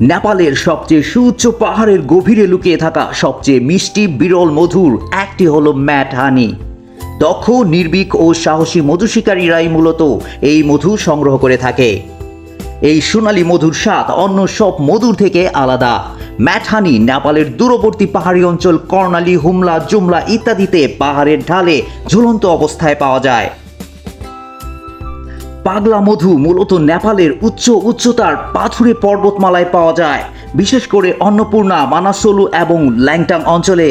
নেপালের সবচেয়ে সুউচ্চ পাহাড়ের গভীরে লুকিয়ে থাকা সবচেয়ে মিষ্টি, বিরল মধুর একটি হলো ম্যাট হানি। দক্ষ, নির্ভীক ও সাহসী মধু শিকারীরাই মূলত এই মধু সংগ্রহ করে থাকে। এই সোনালী মধুর স্বাদ অন্য সব মধুর থেকে আলাদা। ম্যাটহানি নেপালের দূরবর্তী পাহাড়ি অঞ্চল কর্ণালী, হুমলা, জুমলা ইত্যাদিতে পাহাড়ের ঢালে ঝুলন্ত অবস্থায় পাওয়া যায়। পাগলা মধু মূলত নেপালের উচ্চ উচ্চতার পাথুরে পর্বতমালায় পাওয়া যায়, বিশেষ করে অন্নপূর্ণা, মানাসোলু এবং ল্যাংটাং অঞ্চলে।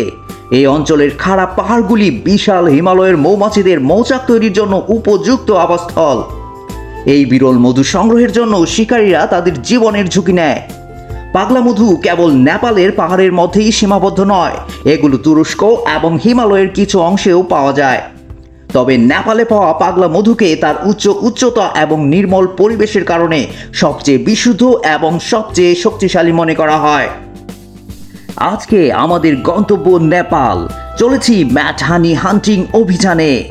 এই অঞ্চলের খাড়া পাহাড়গুলি বিশাল হিমালয়ের মৌমাছিদের মৌচাক তৈরির জন্য উপযুক্ত আবাসস্থল। এই বিরল মধু সংগ্রহের জন্য শিকারীরা তাদের জীবনের ঝুঁকি নেয়। পাগলা মধু কেবল নেপালের পাহাড়ের মধ্যেই সীমাবদ্ধ নয়, এগুলো তুরস্ক এবং হিমালয়ের কিছু অংশেও পাওয়া যায়। তবে নেপালে পাওয়া পাগলা মধুকে তার উচ্চ উচ্চতা এবং নির্মল পরিবেশের কারণে সবচেয়ে বিশুদ্ধ এবং সবচেয়ে শক্তিশালী মনে করা হয়। আজকে আমাদের গন্তব্য নেপাল। চলেছি ম্যাটহানি হান্টিং অভিযানে।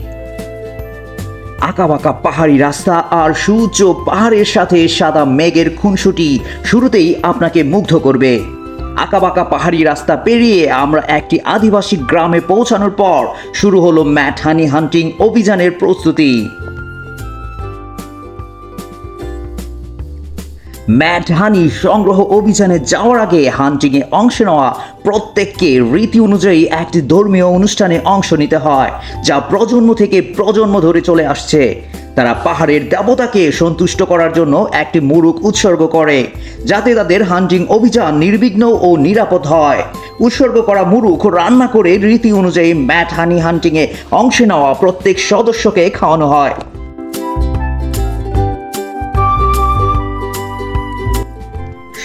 আঁকাবাঁকা পাহাড়ি রাস্তা আর সুউচ্চ পাহাড়ের সাথে সাদা মেঘের খুনসুটি শুরুতেই আপনাকে মুগ্ধ করবে। আঁকাবাঁকা পাহাড়ি রাস্তা পেরিয়ে আমরা একটি আদিবাসী গ্রামে পৌঁছানোর পর শুরু হলো ম্যাটহানি হান্টিং অভিযানের প্রস্তুতি। ম্যাট হানি সংগ্রহ অভিযানে যাওয়ার আগে হান্টিংয়ে অংশ নেওয়া প্রত্যেককে রীতি অনুযায়ী একটি ধর্মীয় অনুষ্ঠানে অংশ নিতে হয়, যা প্রজন্ম থেকে প্রজন্ম ধরে চলে আসছে। তারা পাহাড়ের দেবতাকে সন্তুষ্ট করার জন্য একটি মুরুক উৎসর্গ করে, যাতে তাদের হান্টিং অভিযান নির্বিঘ্ন ও নিরাপদ হয়। উৎসর্গ করা মুরুখ রান্না করে রীতি অনুযায়ী ম্যাট হানি হান্টিংয়ে অংশ নেওয়া প্রত্যেক সদস্যকে খাওয়ানো হয়।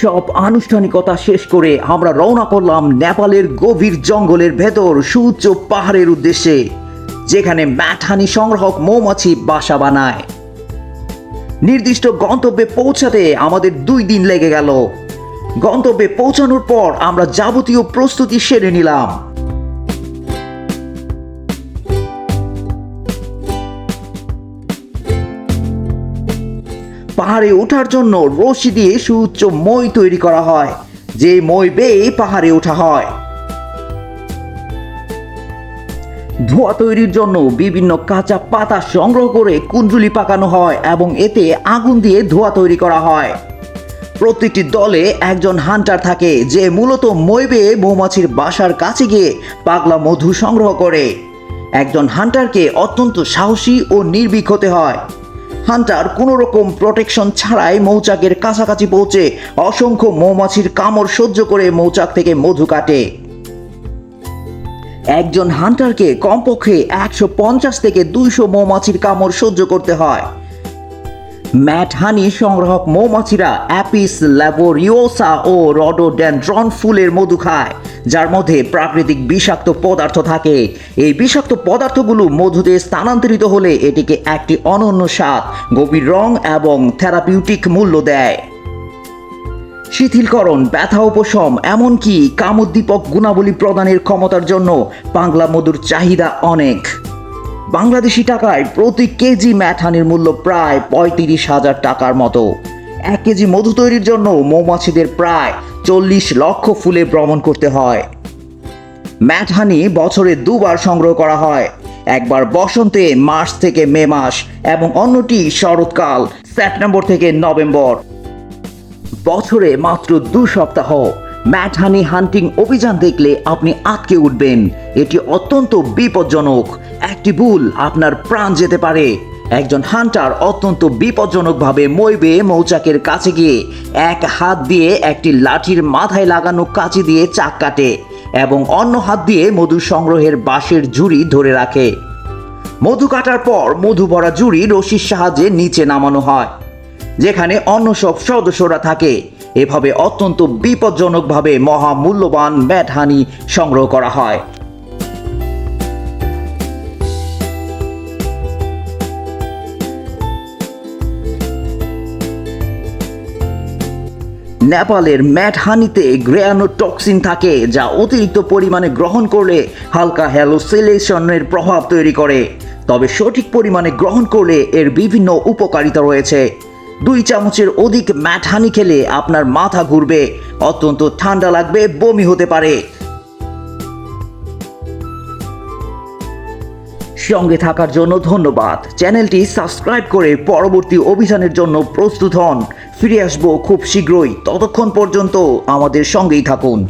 সব আনুষ্ঠানিকতা শেষ করে আমরা রওনা করলাম নেপালের গভীর জঙ্গলের ভেতর সুউচ্চ পাহাড়ের উদ্দেশ্যে। যেখানে ম্যাঠানি সংগ্রহক মৌমাছি বাসা বানায়। নির্দিষ্ট গন্তব্যে পৌঁছাতে আমাদের দুই দিন লেগে গেল। গন্তব্যে পৌঁছানোর পর আমরা যাবতীয় প্রস্তুতি সেরে নিলাম। পাহাড়ে ওঠার জন্য রশি দিয়ে সুউচ্চ মই তৈরি করা হয়। যে মই বেয়ে পাহাড়ে ওঠা হয়। ধোঁয়া তৈরির জন্য বিভিন্ন কাঁচা পাতা সংগ্রহ করে কুঞ্জুলি পাকানো হয় এবং এতে আগুন দিয়ে ধোঁয়া তৈরি করা হয়। প্রত্যেকটি দলে একজন হান্টার থাকে যে মূলত মই বেয়ে মৌমাছির বাসার কাছে গিয়ে পাগলা মধু সংগ্রহ করে। একজন হান্টারকে অত্যন্ত সাহসী ও নির্ভীক হতে হয়। হান্টার কোনো রকম প্রোটেকশন ছাড়াই মৌচাকের কাছাকাছি পৌঁছে অসংখ্য মৌমাছির কামড় সহ্য করে মৌচাক থেকে মধু কাটে। একজন হান্টারকে কমপক্ষে একশো পঞ্চাশ থেকে দুইশো মৌমাছির কামড় সহ্য করতে হয়। ম্যাট হানি সংগ্রাহক মৌমাছিরা অ্যাপিস ল্যাবোরিওসা ও রডোডেন্ড্রন ফুলের মধু খায়, যার মধ্যে প্রাকৃতিক বিষাক্ত পদার্থ থাকে। এই বিষাক্ত পদার্থগুলো মধুতে স্থানান্তরিত হলে এটিকে একটি অনন্য স্বাদ, গভীর রং এবং থেরাপিউটিক মূল্য দেয়। শিথিলকরণ, ব্যথা উপশম, এমনকি কামোদ্দীপক গুণাবলী প্রদানের ক্ষমতার জন্য বাংলা মধুর চাহিদা অনেক। বাংলাদেশি টাকায় প্রতি কেজি ম্যাঠানির মূল্য প্রায় পঁয়ত্রিশ হাজার টাকার মতো। এক কেজি মধু তৈরির জন্য মৌমাছিদের প্রায় চল্লিশ লক্ষ ফুলে ভ্রমণ করতে হয়। ম্যাটহানি বছরে দুবার সংগ্রহ করা হয়। একবার বসন্তে মার্চ থেকে মে মাস এবং অন্যটি শরৎকাল, সেপ্টেম্বর থেকে নভেম্বর। বছরে মাত্র দু সপ্তাহ। ম্যাটহানি হান্টিং অভিযান দেখলে আপনি আটকে উঠবেন। এটি অত্যন্ত বিপজ্জনক। একটি ভুল আপনার প্রাণ যেতে পারে। একজন হান্টার অত্যন্ত বিপজ্জনকভাবে মই বেয়ে মৌচাকের কাছে গিয়ে। এক হাত দিয়ে একটি লাঠির মাথায় লাগানো কাঁচি দিয়ে চাক কাটে এবং অন্য হাত দিয়ে মধু সংগ্রহের বাঁশের ঝুড়ি ধরে রাখে। মধু কাটার পর মধু ভরা জুড়ি রশির সাহায্যে নিচে নামানো হয়। যেখানে অন্য সব সদস্যরা থাকে। এভাবে অত্যন্ত বিপজ্জনকভাবে মহামূল্যবান ম্যাটহানি সংগ্রহ করা হয়। নেপালের ম্যাটহানিতে গ্রেয়ানোটক্সিন থাকে, যা অতিরিক্ত পরিমাণে গ্রহণ করলে হালকা হ্যালোসিলেশনের প্রভাব তৈরি করে। তবে সঠিক পরিমাণে গ্রহণ করলে এর বিভিন্ন উপকারিতা রয়েছে। দুই চামচের অধিক ম্যাটহানি খেলে আপনার মাথা ঘুরবে। অত্যন্ত ঠান্ডা লাগবে, বমি হতে পারে। সঙ্গে থাকার জন্য ধন্যবাদ। চ্যানেলটি সাবস্ক্রাইব করে পরবর্তী অভিযানের জন্য প্রস্তুত হন। ফিরে আসব খুব শীঘ্রই। ততক্ষণ পর্যন্ত আমাদের সঙ্গেই থাকুন।